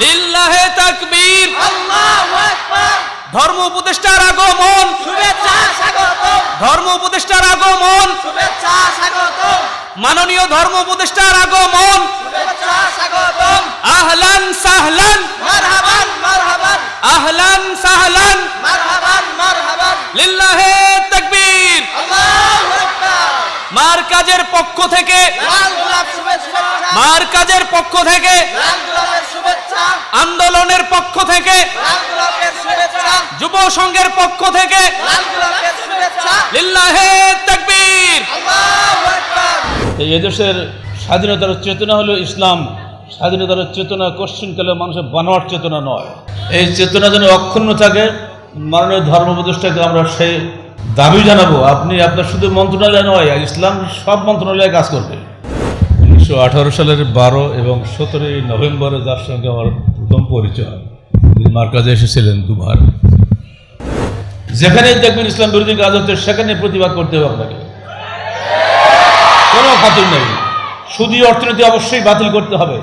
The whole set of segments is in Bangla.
লিল্লাহে তাকবীর। আল্লাহু আকবার। ধর্ম উপদেষ্টার আগমন। শুভেচ্ছা ধর্ম উপদেষ্টার আগমন। শুভেচ্ছা মাননীয় ধর্ম উপদেষ্টার আগমন। শুভেচ্ছা স্বাগতম। আহলান সাহলান। মারহাবান মারহাবান। আহলান সাহলান। মারহাবান মারহাবান। লিল্লাহে তাকবীর। আল্লাহু আকবার। মার কাজের পক্ষ থেকে। লাল গোলাপ শুভেচ্ছা। মার কাজের পক্ষ থেকে। লাল গোলাপের শুভেচ্ছা আন্দোলনের পক্ষ থেকে লাল গোলাপের শুভেচ্ছা যুব সংঘের পক্ষ থেকে লাল গোলাপের শুভেচ্ছা। লিল্লাহে তাকবীর। আল্লাহু আকবার। এই এদেশের স্বাধীনতার চেতনা হলো ইসলাম। স্বাধীনতার চেতনা কোশ্চিনকালে মানুষের বানোয়ার চেতনা নয়। এই চেতনা যেন অক্ষুণ্ণ থাকে মাননীয় ধর্ম উপদেষ্টাকে আমরা সেই দাবি জানাব। আপনি আপনার শুধু মন্ত্রণালয় নয় ইসলাম সব মন্ত্রণালয়ে কাজ করবে। উনিশশো আঠারো সালের বারো এবং সতেরোই নভেম্বরে যার সঙ্গে আমার প্রথম পরিচয়। তিনি মার্কাজে এসেছিলেন দুবার। যেখানেই দেখবেন ইসলাম বিরোধী কাজ হচ্ছে সেখানে প্রতিবাদ করতে হবে আপনাকে। কোনো খাতির নেই। সুদী অর্থনীতি অবশ্যই বাতিল করতে হবে।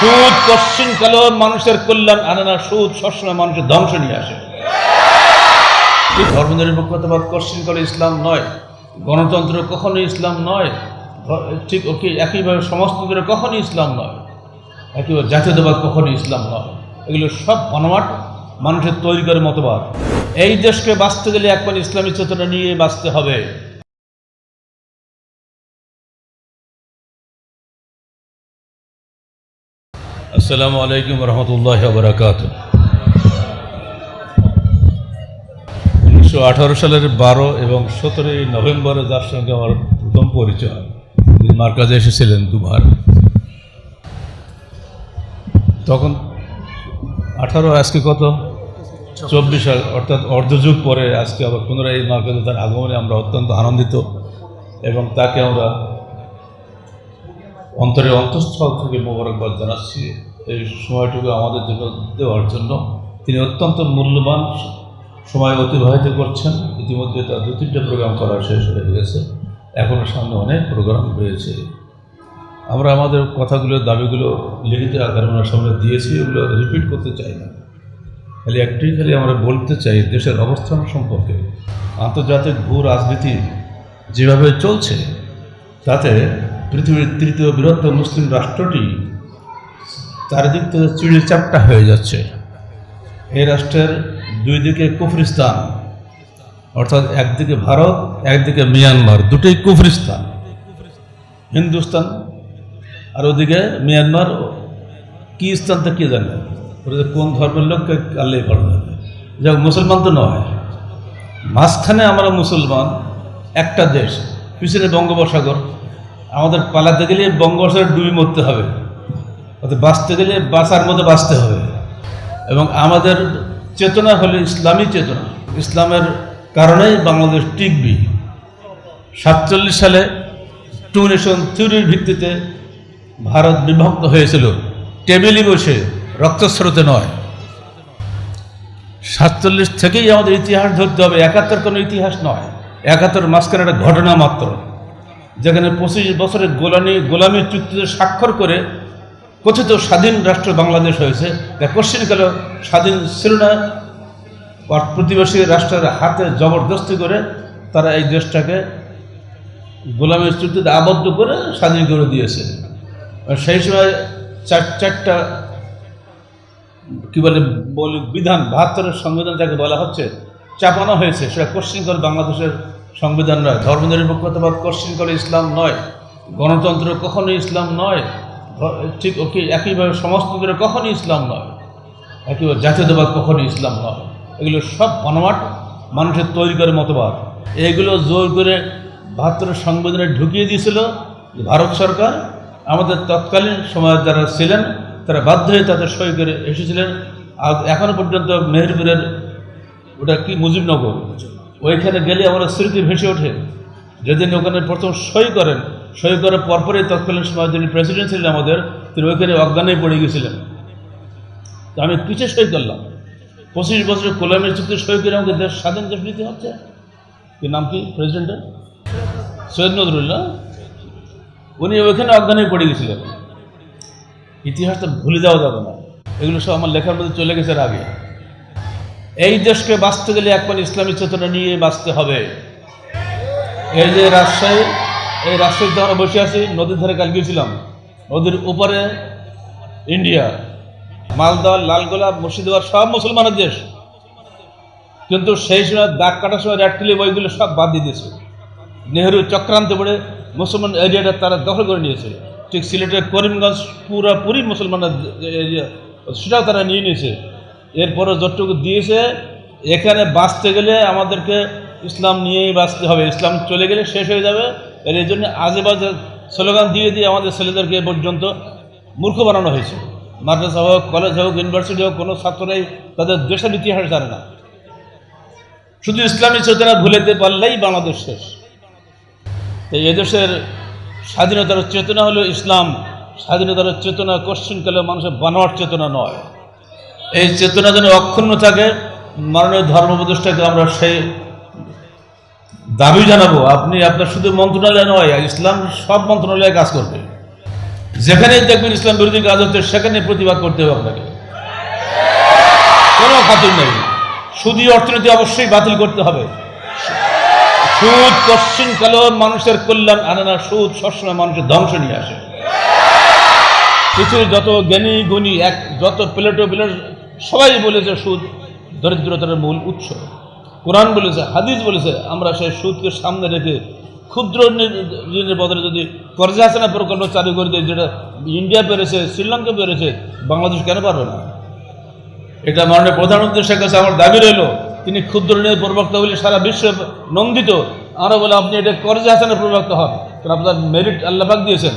সুদ পশ্চিম কালো মানুষের কল্যাণ আনে না, সুদ সবসময় মানুষের ধ্বংস নিয়ে আসে। এই ধর্মনিরপেক্ষতাবাদ পশ্চিম কালে ইসলাম নয়। গণতন্ত্র কখনোই ইসলাম নয়। ঠিক ওকে একইভাবে সমস্তদের কখনোই ইসলাম নয়। একইভাবে জাতীয়তাবাদ কখনোই ইসলাম নয়। এগুলো সব বনমাট মানুষের তৈরি করে মতবাদ। এই দেশকে বাঁচতে গেলে একবার ইসলামী চেতনা নিয়ে বাঁচতে হবে। আসসালামু আলাইকুম রহমতুল্লাহ বরাকাত উনিশশো আঠারো সালের বারো এবং সতেরোই নভেম্বরে যার সঙ্গে আমার প্রথম পরিচয়। তিনি মার্কাজে এসেছিলেন দুবার। তখন আঠারো আজকে কত? চব্বিশ সাল অর্থাৎ অর্ধযুগ পরে আজকে আবার পুনরায় এই মার্কাজে তার আগমনে আমরা অত্যন্ত আনন্দিত এবং তাকে আমরা অন্তরের অন্তঃস্থল থেকে মোবারকবাদ জানাচ্ছি। এই সময়টুকু আমাদের জন্য দেওয়ার জন্য। তিনি অত্যন্ত মূল্যবান সময় অতিবাহিত করছেন। ইতিমধ্যে তার দু তিনটে প্রোগ্রাম করা শেষ হয়ে গেছে। এখনও সামনে অনেক প্রোগ্রাম রয়েছে। আমরা আমাদের কথাগুলো, দাবিগুলো লিখিত আকারে ওনার সামনে দিয়েছি। এগুলো রিপিট করতে চাই না। খালি একটাই খালি আমরা বলতে চাই, দেশের অবস্থান সম্পর্কে, আন্তর্জাতিক ভূ রাজনীতি যেভাবে চলছে, তাতে পৃথিবীর তৃতীয় বৃহত্তম মুসলিম রাষ্ট্রটি চারিদিক থেকে চিড়ে চাপটা হয়ে যাচ্ছে। এই রাষ্ট্রের দুই দিকে কুফরিস্তান, অর্থাৎ একদিকে ভারত, একদিকে মিয়ানমার, দুটোই কুফরিস্তান। হিন্দুস্তান আর ওদিকে মিয়ানমার, কি স্থান তা কে জানে? ওরা কোন ধর্মের লোককে আল্লাহ ভালো যাক, মুসলমান তো নয়। মাঝখানে আমরা মুসলমান, একটা দেশ, পিছনে বঙ্গোপসাগর। আমাদের পালাতে গেলে বঙ্গোপসাগর ডুবি মরতে হবে। অর্থাৎ বাঁচতে গেলে বাঁচার মতো বাঁচতে হবে। এবং আমাদের চেতনা হলো ইসলামী চেতনা। ইসলামের কারণেই বাংলাদেশ টিকবি। সাতচল্লিশ সালে টু নেশন থিওরির ভিত্তিতে ভারত বিভক্ত হয়েছিল। টেবিলে বসে রক্তস্রোতে নয়। সাতচল্লিশ থেকেই আমাদের ইতিহাস ধরতে হবে। একাত্তর কোনো ইতিহাস নয়। একাত্তর মাঝখানে একটা ঘটনা মাত্র, যেখানে পঁচিশ বছরের গোলামি গোলামী চুক্তিতে স্বাক্ষর করে কথিত স্বাধীন রাষ্ট্র বাংলাদেশ হয়েছে। তা কোশ্চিনকালে স্বাধীন ছিল না। প্রতিবেশী রাষ্ট্রের হাতে জবরদস্তি করে তারা এই দেশটাকে গোলামের চুক্তিতে আবদ্ধ করে স্বাধীন করে দিয়েছে। সেই সময় চার চারটা কী বলে বলে, বিধান বাহাত্তরের সংবিধান যাকে বলা হচ্ছে, চাপানো হয়েছে। সেটা কোশ্চিন করে বাংলাদেশের সংবিধান নয়। ধর্মনিরপেক্ষতাবাদ কোশ্চিন করে ইসলাম নয়। গণতন্ত্র কখনোই ইসলাম নয়। ঠিক ওকে একইভাবে সমস্তদের কখনোই ইসলাম নয়। একইভাবে জাতীয়তাবাদ কখনোই ইসলাম নয়। এগুলো সব বনমাট মানুষের তৈরি করে মতবাদ। এগুলো জোর করে বাহাত্তরের সংবিধানে ঢুকিয়ে দিয়েছিল ভারত সরকার। আমাদের তৎকালীন সময়ে যারা ছিলেন তারা বাধ্য হয়ে তাদের সই করে এসেছিলেন। এখনও পর্যন্ত মেহেরপুরের ওটা কি, মুজিবনগর? ওইখানে গেলে আমরা স্মৃতি ভেসে ওঠে। যেদিন ওখানে প্রথম সই করেন, সই করার পরপরই তৎকালীন সময় যিনি প্রেসিডেন্ট ছিলেন আমাদের, তিনি ওইখানে অজ্ঞানেই পড়ে গেছিলেন। তো আমি পিছে সই করলাম? পঁচিশ বছরের কোলামের চুক্তি সই করে আমাকে দেশ, স্বাধীন দেশ নিতে হচ্ছে? কি নাম কি প্রেসিডেন্টের সৈয়দ নজরুল্লাহ উনি ওইখানে অজ্ঞানে পড়ে গেছিলেন। ইতিহাসটা ভুলে যাওয়া যাবে না। এগুলো সব আমার লেখার মধ্যে চলে গেছে আগে। এই দেশকে বাঁচতে গেলে একবার ইসলামী চেতনা নিয়ে বাঁচতে হবে। এই যে রাজশাহী, এই রাজশাহীতে আমরা বসে আছি, নদীর ধারে কাল গিয়েছিলাম নদীর উপরে ইন্ডিয়া, মালদা, লালগোলা, মুর্শিদাবাদ, সব মুসলমানের দেশ। কিন্তু সেই সময় দাগ কাটার সময় রেড ক্লিপ ওইগুলো সব বাদ দিয়ে দিয়েছে। নেহরু চক্রান্ত করে মুসলমান এরিয়াটা তারা দখল করে নিয়েছে। ঠিক সিলেটের করিমগঞ্জ পুরাপুরি মুসলমানরা সেটাও তারা নিয়ে নিয়েছে। এরপরে যতটুকু দিয়েছে, এখানে বাঁচতে গেলে আমাদেরকে ইসলাম নিয়েই বাঁচতে হবে। ইসলাম চলে গেলে শেষ হয়ে যাবে। এর এই জন্য আজে বাজে স্লোগান দিয়ে দিয়ে আমাদের ছেলেদেরকে এ পর্যন্ত মূর্খ বানানো হয়েছে। মাদ্রাসা হোক, কলেজ হোক, ইউনিভার্সিটি হোক, কোনো ছাত্ররাই তাদের দেশের ইতিহাস জানে না। শুধু ইসলামী চেতনা ভুলেতে পারলেই বাংলাদেশ শেষ। তাই এদেশের স্বাধীনতার চেতনা হলো ইসলাম। স্বাধীনতার চেতনা কোশ্চিনকালে মানুষের বানোয়ার চেতনা নয়। এই চেতনা যেন অক্ষুণ্ণ থাকে, মাননীয় ধর্ম উপদেষ্টাকে আমরা সেই দাবি জানাব। আপনি আপনার শুধু মন্ত্রণালয় নয় ইসলাম সব মন্ত্রণালয়ে কাজ করবে। যেখানেই দেখবেন ইসলাম বিরোধী কাজ হচ্ছে সেখানে প্রতিবাদ করতে হবে আপনাকে। কোনো খাতির নেই। সুদী অর্থনীতি অবশ্যই বাতিল করতে হবে। সুদ, পশ্চিম কালো মানুষের কল্যাণ আনে না, সুদ সবসময় মানুষের ধ্বংস নিয়ে আসে। পৃথিবীর যত জ্ঞানী, গুণী, এক, যত প্লেটো প্লেট সবাই বলেছে সুদ দরিদ্রতার মূল উৎস। কোরআন বলেছে, হাদিস বলেছে, আমরা সেই সুদকে সামনে রেখে ক্ষুদ্র ঋণ- ঋণের বদলে যদি কর্জা হাসানা প্রকল্প চালু করে দেয় যেটা ইন্ডিয়া পেরেছে, শ্রীলঙ্কা পেরেছে, বাংলাদেশ কেন পারবে না? এটা মাননীয় প্রধানমন্ত্রী শেখ হাসিনা, আমার দাবি রইল তিনি ক্ষুদ্র ঋণের প্রবক্তা বলে সারা বিশ্ব নন্দিত। আমরা বলে, আপনি এটা কর্জা হাসানের প্রবক্তা হন। কারণ আপনার মেরিট আল্লাহাক দিয়েছেন।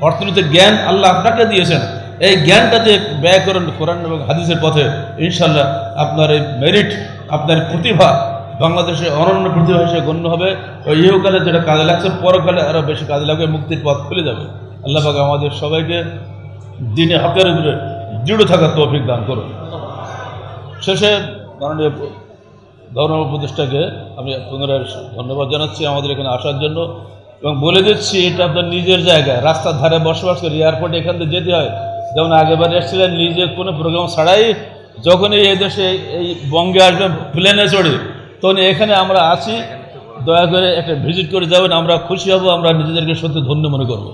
অর্থনীতির জ্ঞান আল্লাহ আপনাকে দিয়েছেন। এই জ্ঞানটা যে ব্যয় করেন কোরআন এবং হাদিসের পথে। ইনশাল্লাহ আপনার এই মেরিট আপনার প্রতিভা বাংলাদেশে অনন্য প্রতিভা হিসেবে গণ্য হবে। ওই ইহকালে যেটা কাজে লাগছে, পরকালে আরও বেশি কাজে লাগবে, মুক্তির পথ খুলে যাবে। আল্লাহ পাক আমাদের সবাইকে দিনে হকের উপরে দৃঢ় থাকার তৌফিক দান করুন। শেষে মাননীয় ধর্ম উপদেষ্টাকে আমি পুনরায় ধন্যবাদ জানাচ্ছি আমাদের এখানে আসার জন্য এবং বলে দিচ্ছি, এটা আপনার নিজের জায়গা। রাস্তার ধারে বসবাস করি এয়ারপোর্টে এখান থেকে যেতে হয়। যেমন আগেবার এসেছিলেন নিজে কোনো প্রোগ্রাম ছাড়াই যখনই এই দেশে এই বঙ্গে আসবে প্লেনে চড়ে, তখন এখানে আমরা আছি। দয়া করে একটা ভিজিট করে যাবেন, আমরা খুশি হব, আমরা নিজেদেরকে সত্যি ধন্য মনে করব।